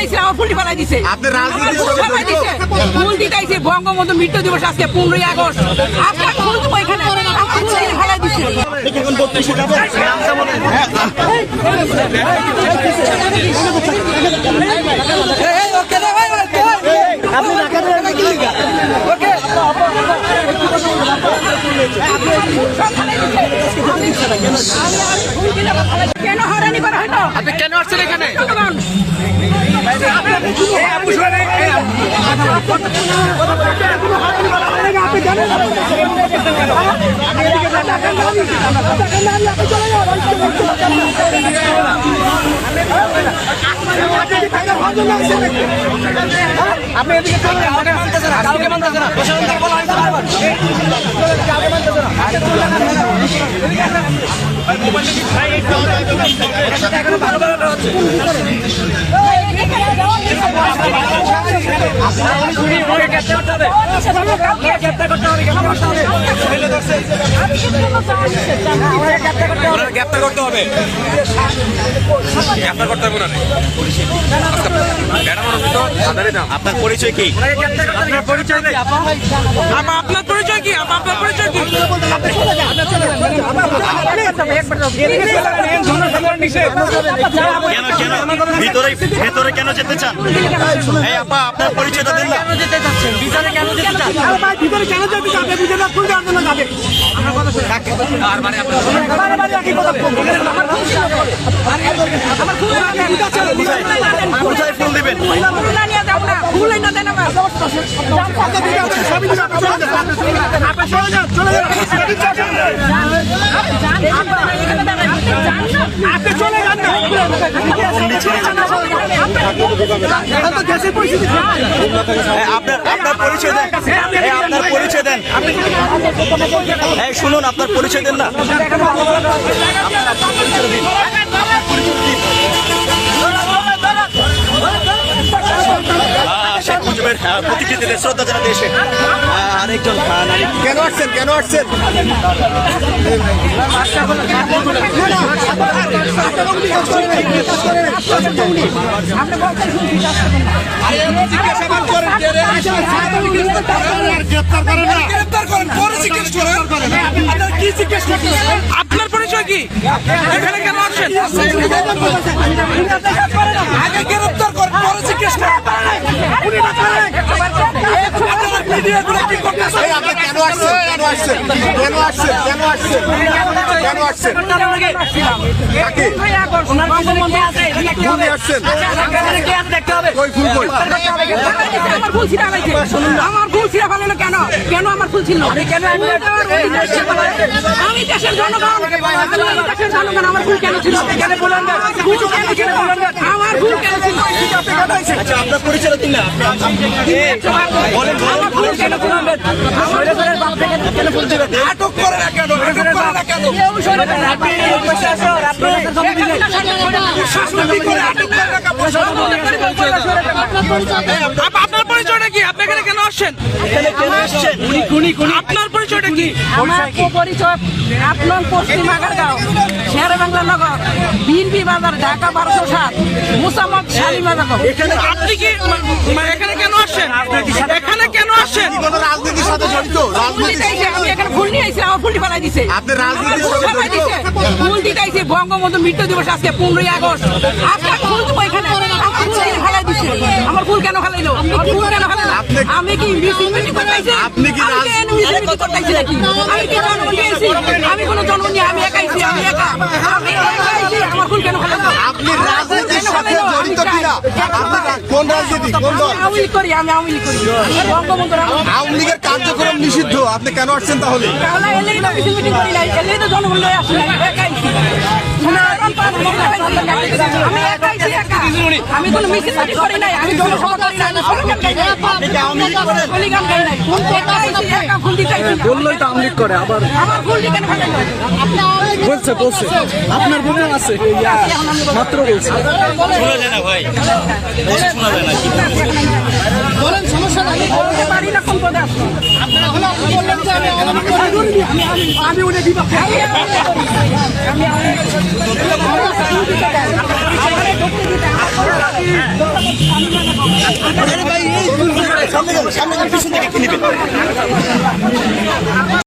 আইছে আমার ফুলটি ফেলাই দিছে। আপনি রাজনীতির আমার ফুল সঙ্গে ফেলাই জড়িত? দিছে। ফুল দিতে আইছে বঙ্গবন্ধু মৃত্যু দিবস আজকে পনেরোই আগস্ট। আজকে ফুল দেবো এখানে আমার ফুল দিয়ে ফেলাই দিছে। কেন হয়রানি করা আপনি কেন আসছেন কাউকে মানতেছে না প্রশাসন বলা হয়েছে বারবার। এখনও ভালো ভালো হচ্ছে ওকে গ্রেপ্তার করতে হবে ওকে গ্রেপ্তার করতে হবে গ্রেপ্তার করতে হবে গ্রেপ্তার করতে হবে। ওনার আপনার পরিচয় কি আপনার পরিচয় নেই আপনার পরিচয় কি আপনার পরিচয় কি কেন কেন ভিতরে ভিতরে কেন যেতে চান এই আপা আপনার পরিচয়টা দিন না যেতে কেন যেতে চান ভিতরে কেন যেতে চাপে ভিতরে ফুল যাবে দিবেন আমার চলে যান, চলে যান। আপনি চলে যান না। আপনার আপনার পরিচয় দেন। এই আপনার পরিচয় দেন। এই শুনুন আপনার পরিচয় দেন না। আহ, প্রতিকৃতিতে শ্রদ্ধা জানাতে এসে আরেকজন নারী কেন আসছেন? কেন আসছেন? আপনার পরিচয় কি? এখানে কেন আসছেন? কেন আসছেন? কেন আসছেন? কেন আসছেন? কেন আসছেন? আসছেন আমার ফুল ছিঁড়া ফেলানো কেন কেন আমার ফুল ছিল আমি দেশের জনগণ দেশের জনগণ আমার ফুল কেন ছিল ফুল কেন ছিল আমার ফুল কেন ছিল আচ্ছা আপনার পরিচয় দিন না আমার ফুল কেন ছিল আটক করে না কেন আপনার পরিচয়টা কি? আপনি এখানে কেন আসছেন? আপনার পরিচয়টা কি? আমার পরিচয় আপনার পশ্চিম আগারগাঁও শের বাংলা নগর বিনবি বাজার ঢাকা বারোশো সাত মুসাম্মদ শালিমা বেগম এখানে আপনি কি এখানে কেন আসছেন? এখানে কেন আসছেন? রাজনীতির সাথে জড়িত? রাজনীতি আইছে, আমার ফুলটি ফেলাই দিছে। আপনি রাজনীতির ফুল দিতে আইছে, বঙ্গবন্ধু মৃত্যু দিবস আজকে পনেরোই আগস্ট। ফুল দেবো এখানে। আমার ফুল ফেলাই দিছে। আমার ফুল কেন ফেলাইলো? আমার ফুল কেন ফেলাইলো? আমি কি মিটিং করতে আপনি কি আমি করতে নাকি? কি জন্ম নিয়েছি আমি কোনো জন্ম নিয়ে আমি একাইছি আমি একা আমি একা আইছি, আমার ফুল কেন ফেলাইলো আপনি রাজনীতির সাথে জড়িত কিনা আপনি রা- কোন রাজনীতি? কোন দল? আমি আওয়ামী করি আমি আওয়ামী লীগ করি। বঙ্গবন্ধুর আওয়ামী লীগের কার্যক্রম নিষিদ্ধ আপনি কেন আসছেন তাহলে? তাহলে এলেই না মিছিল মিটিং করি না এলেই তো জনগণ লয়ে আসি একাই। আমি একাই একা। আমি কোনো মিছিল মিটিং করি নাই আমি জনসভা করি নাই। আমি গাই নাই। স্লোগান গাই নাই একাই ছি, একা ফুল দিতেই ছি। বললোই তো আমলিক করে আবার আমার ফুল দিতেন ফেলে বলছে বলছে। আপনার বোনে আছে? মাত্র বলছে। শোনা যায় না ভাই। শোনা যায় না। বলেন সমস্যা নাই। বলতে পারি না কোন পদে আসব আমি উনি বিপক্ষে আমি আমি আমি সামনে সামনে পিছন থেকে কিনবে